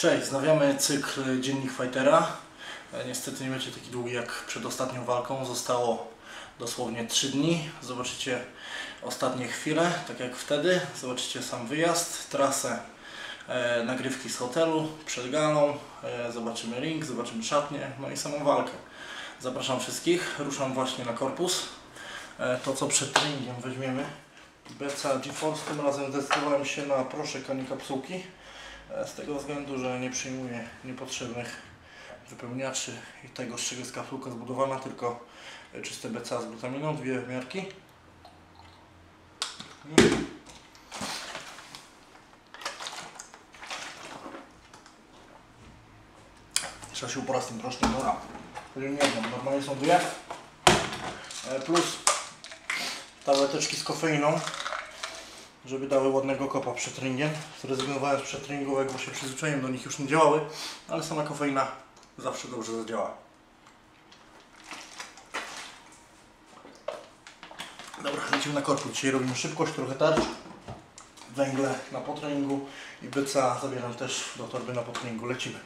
Cześć, znawiamy cykl Dziennik Fightera. E, Niestety nie będzie taki długi jak przed ostatnią walką. Zostało dosłownie 3 dni. Zobaczycie ostatnie chwile, tak jak wtedy. Zobaczycie sam wyjazd, trasę, e, nagrywki z hotelu przed galą. E, zobaczymy ring, zobaczymy szatnię, no i samą walkę. Zapraszam wszystkich. Ruszam właśnie na korpus. E, to co przed treningiem weźmiemy. BCA GeForce. Tym razem zdecydowałem się na proszek, a nie kapsułki. E, Z tego względu, że nie przyjmuję niepotrzebnych wypełniaczy i tego, z czego jest kapsułka zbudowana, tylko czyste BCA z glutaminą, dwie miarki. Trzeba się uporać z tym proszkiem, dobra. Powiem jedną, normalnie są dwie. E, Plus tableteczki z kofeiną żeby dały ładnego kopa przed ringiem. Zrezygnowałem z przedtreningowego, bo się przyzwyczaiłem do nich, już nie działały, ale sama kofeina zawsze dobrze zadziała. Dobra, lecimy na korpus. Dzisiaj robimy szybkość, trochę tarcz, węgle na potreningu i byca zabieram też do torby na potreningu. Lecimy.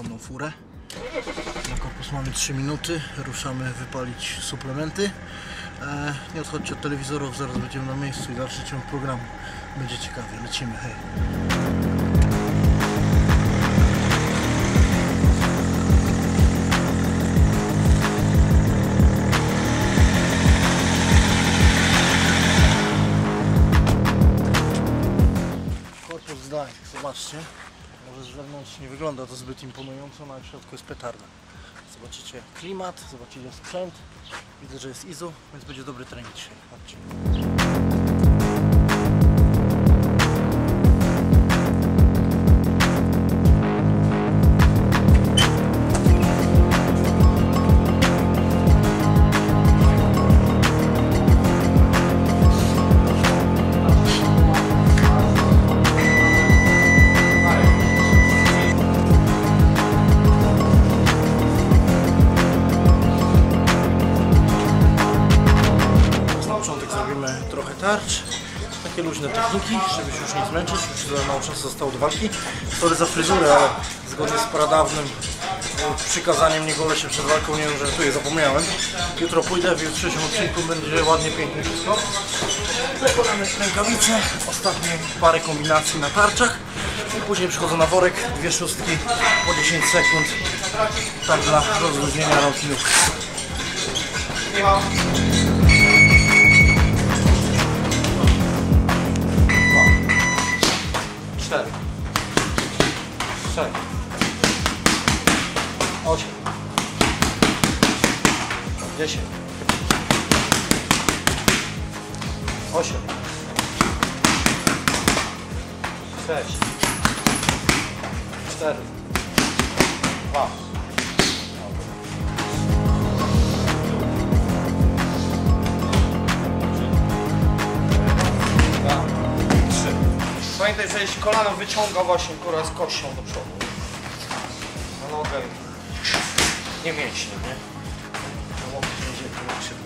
300-konną furę. Na korpus mamy 3 minuty. Ruszamy wypalić suplementy. E, nie odchodźcie od telewizorów, zaraz będziemy na miejscu i dalszy ciąg programu. Będzie ciekawie. Lecimy, hej. Korpus zdaj, zobaczcie. Może z wewnątrz nie wygląda to zbyt imponująco, no ale w środku jest petarda. Zobaczycie klimat, zobaczycie sprzęt. Widzę, że jest ISO, więc będzie dobry trening dzisiaj. Chodźcie. Tarcz. Takie luźne techniki, żeby się już nie zmęczyć. Już za mało czasu zostało do walki. Sorry za fryzurę, ale zgodnie z pradawnym e, przykazaniem nie golę się przed walką, nie wiem, że tu je zapomniałem. Jutro pójdę, w jutrzejszym odcinku będzie ładnie, pięknie wszystko. Zakładamy rękawice, ostatnie parę kombinacji na tarczach. I później przychodzę na worek, dwie szóstki po 10 sekund. Tak dla rozluźnienia rąk i nóg. 7, 6, 8, 10, 8, 6, 4, 2, Pamiętaj, że jeśli kolano wyciąga właśnie kurwa z kością do przodu. Na nogę. Nie mięśnie, nie? Na łokieć będzie szybko.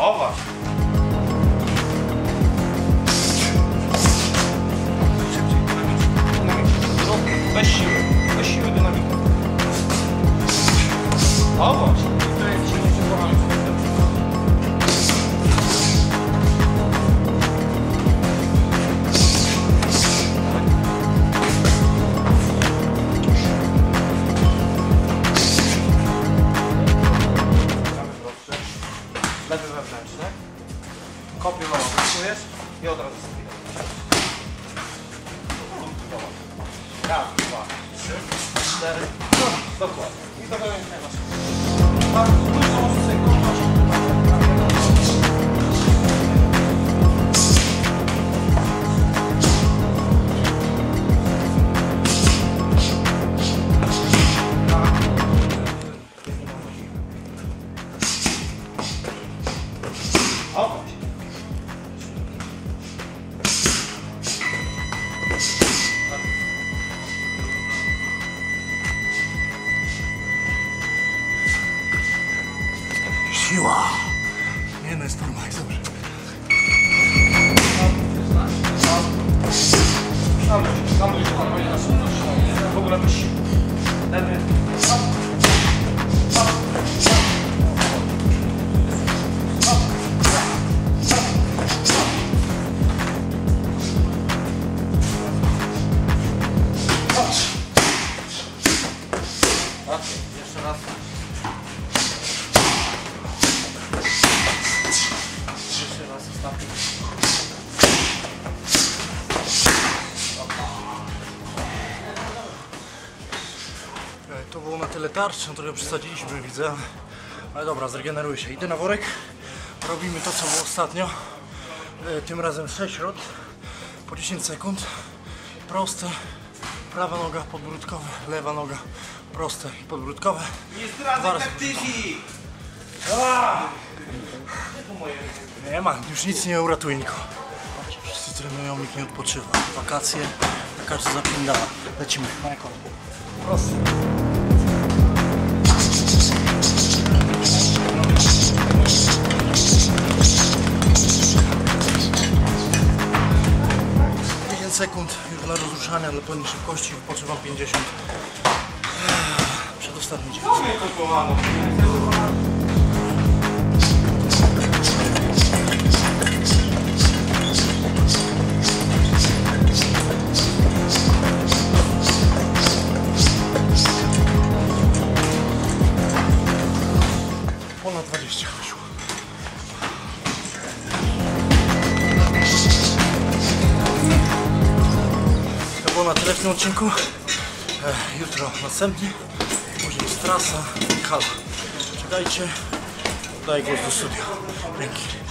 O właśnie. Kopię małą wyszujesz i od razu spinasz. Raz, dwa, trzy, cztery. No, dokładnie. I to będzie masz. Tak, dużo Siła. Nie no, jest normalnie, dobrze. Tam, tam już spokojnie na szybkość. W ogóle byś... Lewy. Tak, jeszcze raz. E, To było na tyle tarcz, no trochę przesadziliśmy, widzę. Ale dobra, zregeneruję się. Idę na worek. Robimy to, co było ostatnio. E, Tym razem 6 rot po 10 sekund. Proste. Prawa noga podbródkowe, lewa noga proste i podbródkowe. Nie zdradzaj taktyki! Nie ma, już nic nie uratuje nikogo. Trenują, nikt nie odpoczywa. Wakacje, każdy zapindala. Lecimy, Michael. Proste. Pięć sekund już dla rozruszania, dla pełnej szybkości, wypoczywam 50. Przedostatni dzień. Było na tyle w tym odcinku. E, jutro następny. Później jest trasa i hala. Czekajcie. Daję głos do studia. Dzięki.